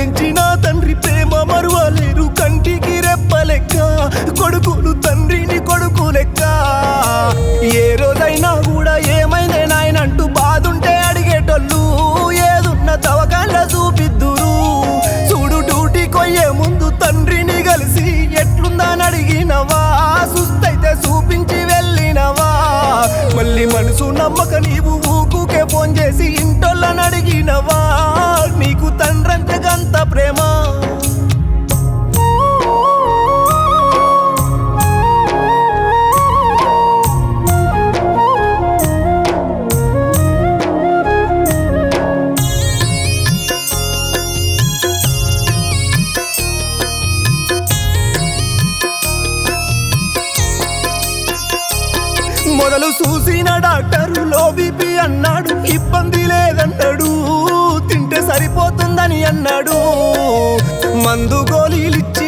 పెంచిన తండ్రి ప్రేమ మరువలేరు కంటికి రెప్పలెక్క కొడుకులు తండ్రిని కొడుకు లెక్క. ఏ రోజైనా కూడా ఏమైందే నాయనంటూ బాధుంటే అడిగేటోళ్ళు. ఏదున్న తవకాళ్ళ చూపిద్దురు. చూడు డ్యూటీ కొయ్యే ముందు తండ్రిని కలిసి ఎట్లుందని అడిగినవా? సుస్తైతే చూపించి వెళ్ళినవా? మళ్ళీ మనసు నమ్మక నీవు ఊకుకే ఫోన్ చేసి ఇంటోళ్ళని అడిగినవా? మీకు తండ్రంతగంత ప్రేమ. అన్నాడు. మందు గోళీలిచ్చి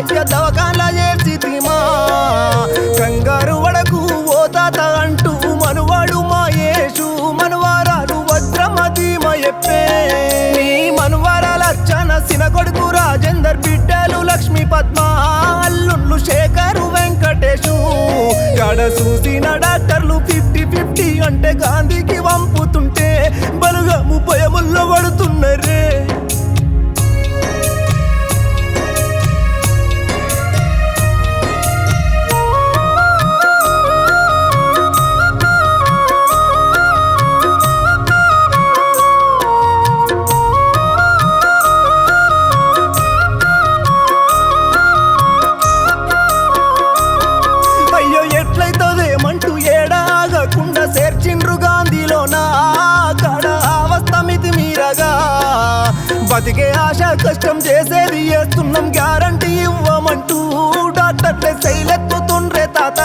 తాతయ్య దవకాన్లా చేర్చి తిమా కంగారు వడకు ఓ తాత అంటూ మనువాడు మా యేసు. మనువారాలు వజ్రమ ధీమ ఎప్పే. నీ మనువారాల అర్చన సిన కొడుకు రాజేందర్ బిడ్డలు లక్ష్మీ పద్మ. అల్లుళ్ళు శేఖరు వెంకటేశు. కాడ చూసిన డాక్టర్లు ఫిఫ్టీ ఫిఫ్టీ అంటే గాంధీకి వంపుతుంటే బలుగా ముప్పై ముళ్ళ పడుతున్నరే ఆశ కష్టం చేసేది చేస్తున్నాం. గ్యారంటీ ఇవ్వమంటూ డాక్టర్లే శైలెత్తుతుండ్రే తాత.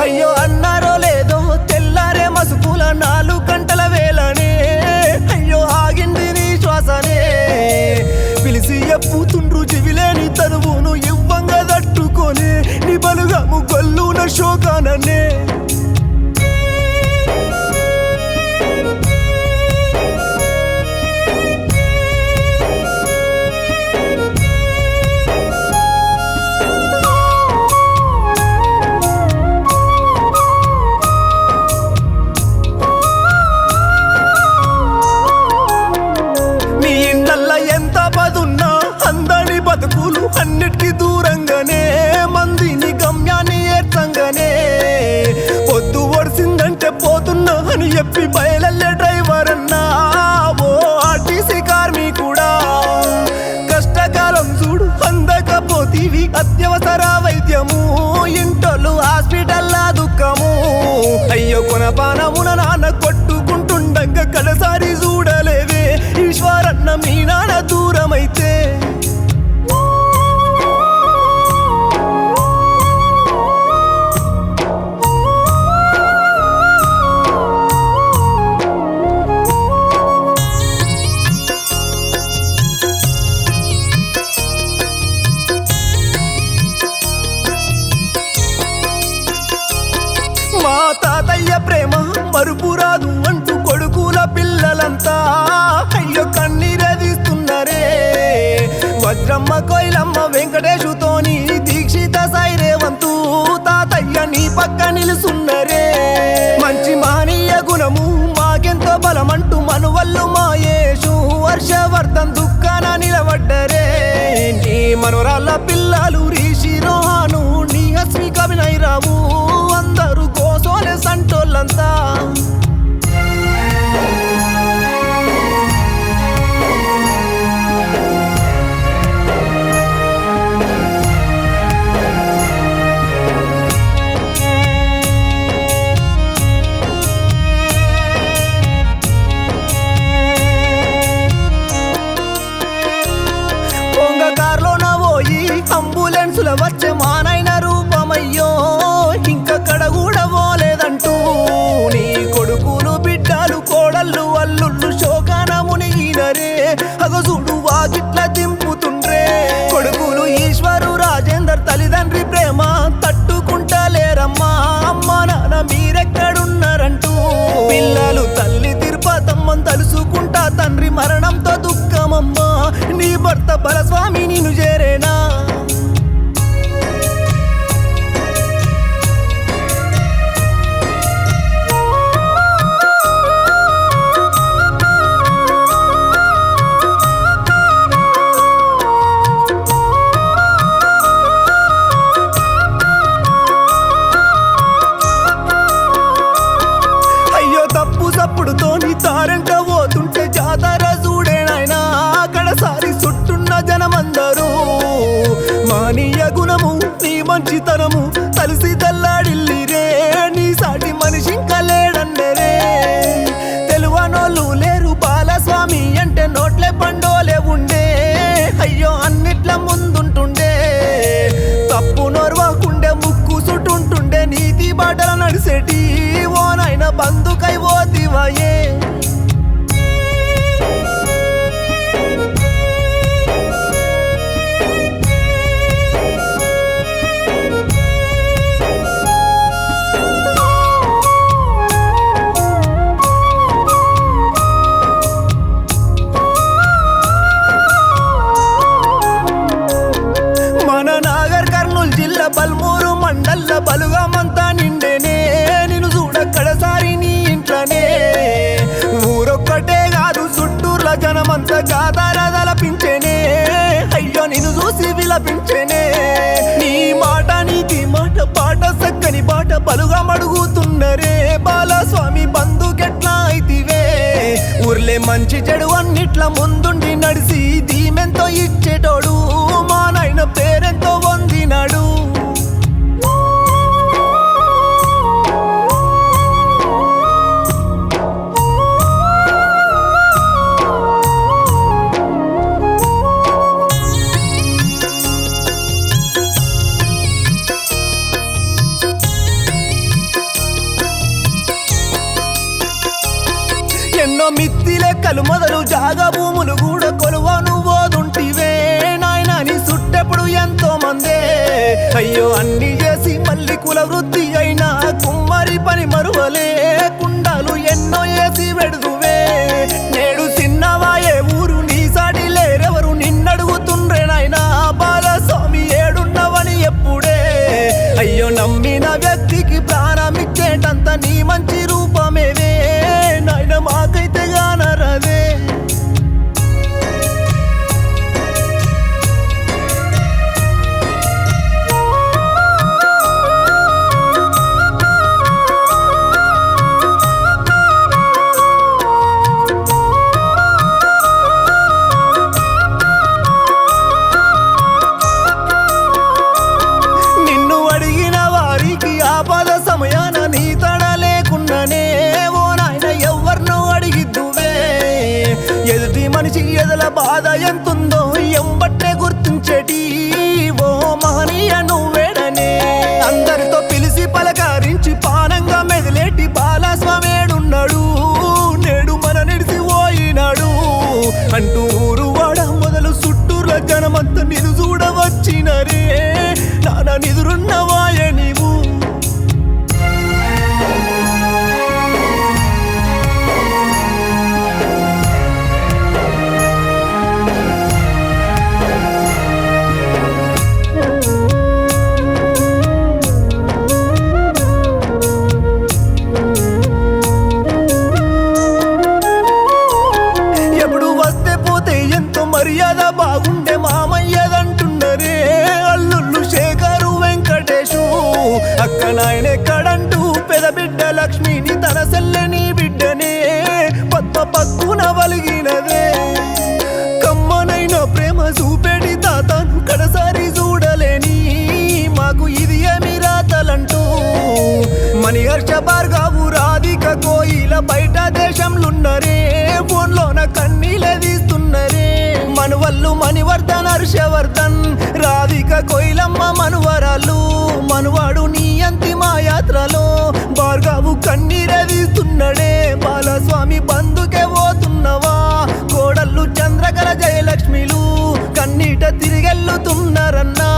అయ్యో అన్నారో లేదో తెల్లారే మసుపుల నాలుగు గంటల వేళనే. అయ్యో ఆగింది నీ శ్వాసనే. పిలిచి ఎప్పుతుండ్రు చెవిలేని తనువును ఇవ్వంగా తట్టుకొని నీ బలుగము గొల్లున శోకాననే. வீணான వెంకటేశుతోని దీక్షిత సైరేవంతు తాతయ్య నీ పక్క నిలుసున్నరే. మంచి మానీయ గుణము మాకెంతో బలమంటూ మనువల్లు మాయేషు వర్షవర్ధన్ దుఃఖాన నిలబడ్డరే. నీ మనోరాల పిల్లలు ఎక్కడున్నారంటూ? పిల్లలు తల్లి తిరుపతమ్మం తలుసుకుంటా తండ్రి మరణంతో దుఃఖమమ్మా. నీ భర్త బలస్వామి నిన్ను చేరేనా? మానీయ గుణము నీ మంచితనము కలిసి తల్లాడిల్లిరే నీ సాటి మనిషి ఇంకా లేడన్నరే తెలువనోళ్ళు లేరు బాలస్వామి అంటే నోట్లే పండోలే ఉండే. అయ్యో అన్నిట్ల ముందుంటుండే. తప్పు నోర్వకుండే ముక్కు సుటుంటుండే నీతి బాటల నడిసేటి. ఓ నాయన బందుకై ఓ దివయే. బల్మూరు మండల్ల బలుగమంతా నిండేనే. నిన్ను చూడక్కడసారి నీ ఇంట్లోనే. ఊరొక్కటే కాదు చుట్టూర్ల జనమంతా గాదారదలపించేనే అయ్యో నిన్ను చూసి విలపించేనే. నీ మాట నీతి మాట పాట సక్కని పాట బలుగా మడుగుతున్నరే బాలస్వామి బంధుకెట్లా అయితివే? ఊర్లే మంచి చెడు అన్నిట్ల ముందుండి నడిసి దీమెంతో ఇచ్చేటోడు. మా నాయన పేరెంతో వందినాడు. మందే. అయ్యో అన్ని చేసి మళ్ళీ కుల వృత్తి అయినా కుమ్మరి పని మరువలే. జనమంతా నిన్ను చూడవచ్చినరే నాన్న నిదురున్నవాయే అక్క నాయన ఎక్కడంటూ పెదబిడ్డ లక్ష్మిని తన సెల్లని బిడ్డనే పద్మ పక్కున వలిగినదే కమ్మనైన ప్రేమ చూపెడి తాతను కడసారి చూడలేని. మాకు ఇది ఏమి రాతలంటూ మణిహర్ష భార్గవు రాధిక కోయిల బయట దేశంలున్నరే. ఫోన్ మనువల్లు హర్షవర్ధన్ రాధిక కోయిలమ్మ మనువరాలు మనువాడు నీ అంతిమ యాత్రలో. భార్గవు కన్నీరవిస్తున్నాడే బాలస్వామి బంధుకే పోతున్నవా? కోడళ్ళు చంద్రకర జయలక్ష్మిలు కన్నీట తిరిగెళ్ళుతున్నారన్నా